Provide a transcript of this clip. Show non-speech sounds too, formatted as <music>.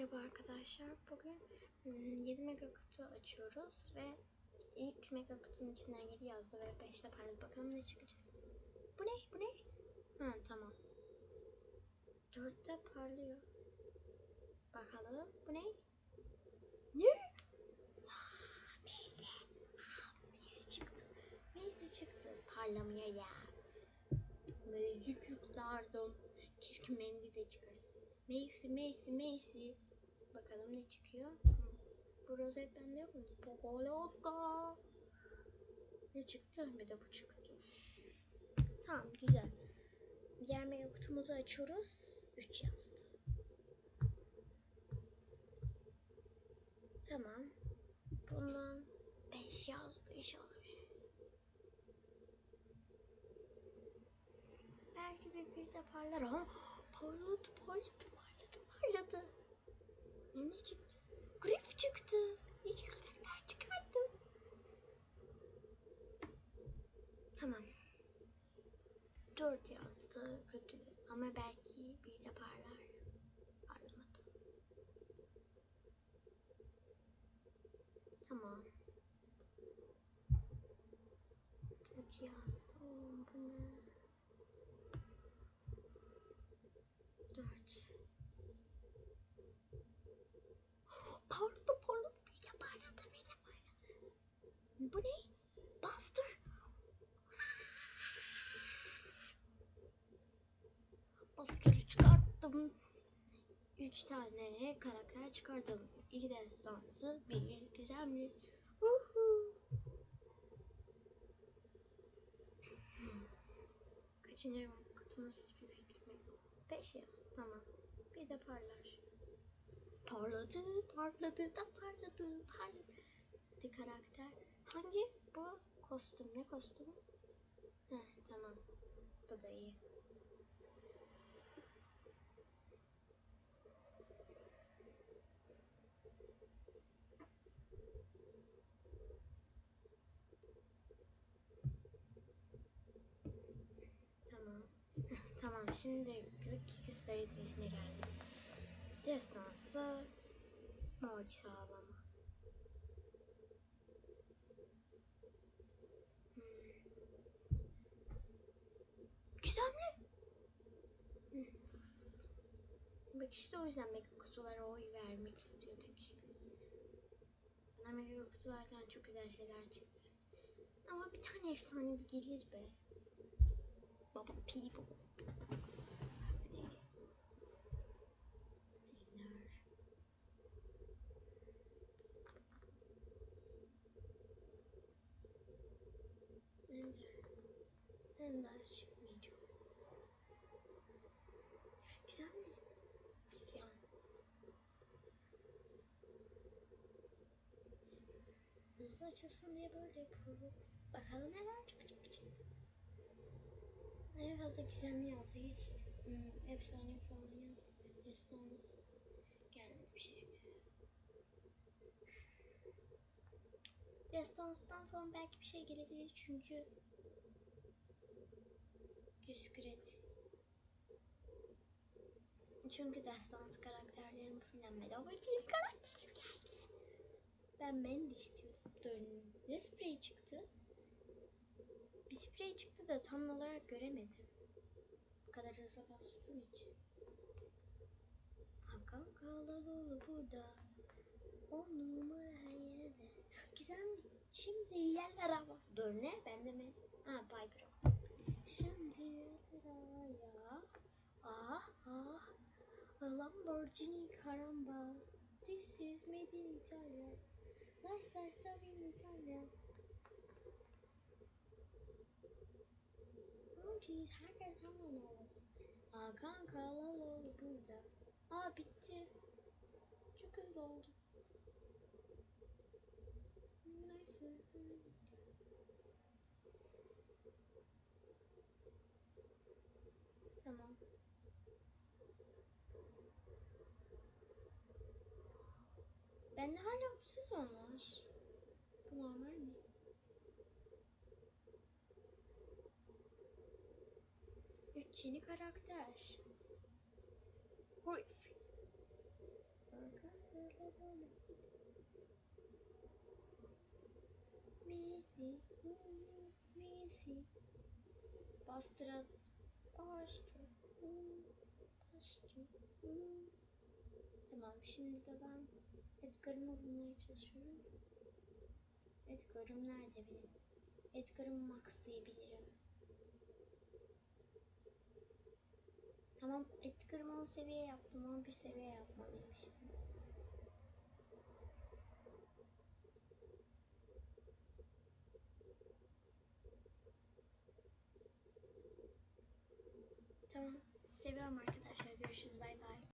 Merhaba arkadaşlar. Bugün hmm, 7 mega kutu açıyoruz ve ilk mega kutunun içinden 7 yazdı ve 5 de parladı. Bakalım ne çıkacak. Bu ne? Bu ne? Ha tamam. 4 de parlıyor. Bakalım. Bu ne? Ne? Ah, Macy çıktı. Macy çıktı. Parlamaya yaz. Macy çıkardım. Keşke Mandy de çıkarsın. Macy, Macy, Macy. Bakalım ne çıkıyor. Bu rozet bende yok mu? Pogoloka. Ne çıktı? Bir de bu çıktı. Tamam güzel. Diğer mega kutumuzu açıyoruz. 3 yazdı. Tamam. Bundan 5 yazdı inşallah. Belki bir bir de parlar ama parladı parladı parladı parladı. Ne, çıktı? Grif çıktı. İki karakter çıkardım. Tamam. Dört yazdı kötü ama belki bir de parlar. Parlamadı. Tamam. Kötü yazdı. Bu? Dört. Parladı parladı bir de parladı bir de parladı. Bu ne? Buster. Buster'ı çıkarttım. Üç tane karakter çıkardım. İki destansı, bir gizemli. Uhu. Kaçıncı kutumuz hiçbir fikrim yok. Beş yaz tamam. Bir de parlar. Parladı, parladı da parladı, parladı. Bir karakter. Hangi? Bu kostüm. Ne kostümü? Heh, tamam. Bu da iyi. Tamam. <laughs> tamam şimdi Click Stady'sine geldik. Destansı Maç sağlama. Hmm. Güzelli. Hmm. Bak işte o yüzden mega kutulara oy vermek istiyorduk. Bana mega kutulardan çok güzel şeyler çıktı. Ama bir tane efsane bir gelir be. Baba. Hadi. Ender. Ender. Ender çıkmayacak. Güzel mi? Yani. Hızlı açılsın diye böyle yapıyorum. Bakalım neler çıkacak. En fazla gizemli yazdı. Hiç hmm, efsane falan yazmadı. Destansı gelmedi bir şey. Destanstan falan belki bir şey gelebilir çünkü 100 kredi. Çünkü destans karakterlerim fullenmedi ama karakterim geldi. Ben Mandy istiyordum. Dur, ne sprey çıktı? Bir sprey çıktı da tam olarak göremedim. Bu kadar hızlı bastığım için. Hakan Kalalıoğlu burada. On numara yerde. Güzel mi? Şimdi yerler hava. Dur ne? Ben de mi? Ha Piper. Şimdi yerler ya. Ah ah. Lamborghini caramba. This is made in Italia. Nice stuff in Italia. Jeez, herkes hemen oldu. Hakan Kalaloğlu burada. Aa bitti. Çok hızlı oldu. Neyse. Tamam. Bende hala bu sezon var. Bu normal mi? Üç yeni karakter. Griff. İşte böyle. Misi, misi. Bastıra, bastır, bastır. Tamam, şimdi de ben Edgar'ımı bulmaya çalışıyorum. Edgar'ım nerede benim? Edgar'ım Max diye bilirim. Tamam, Edgar'ımı 10 seviye yaptım. 11 seviye yapmalıyım şimdi. Tamam, seviyorum arkadaşlar.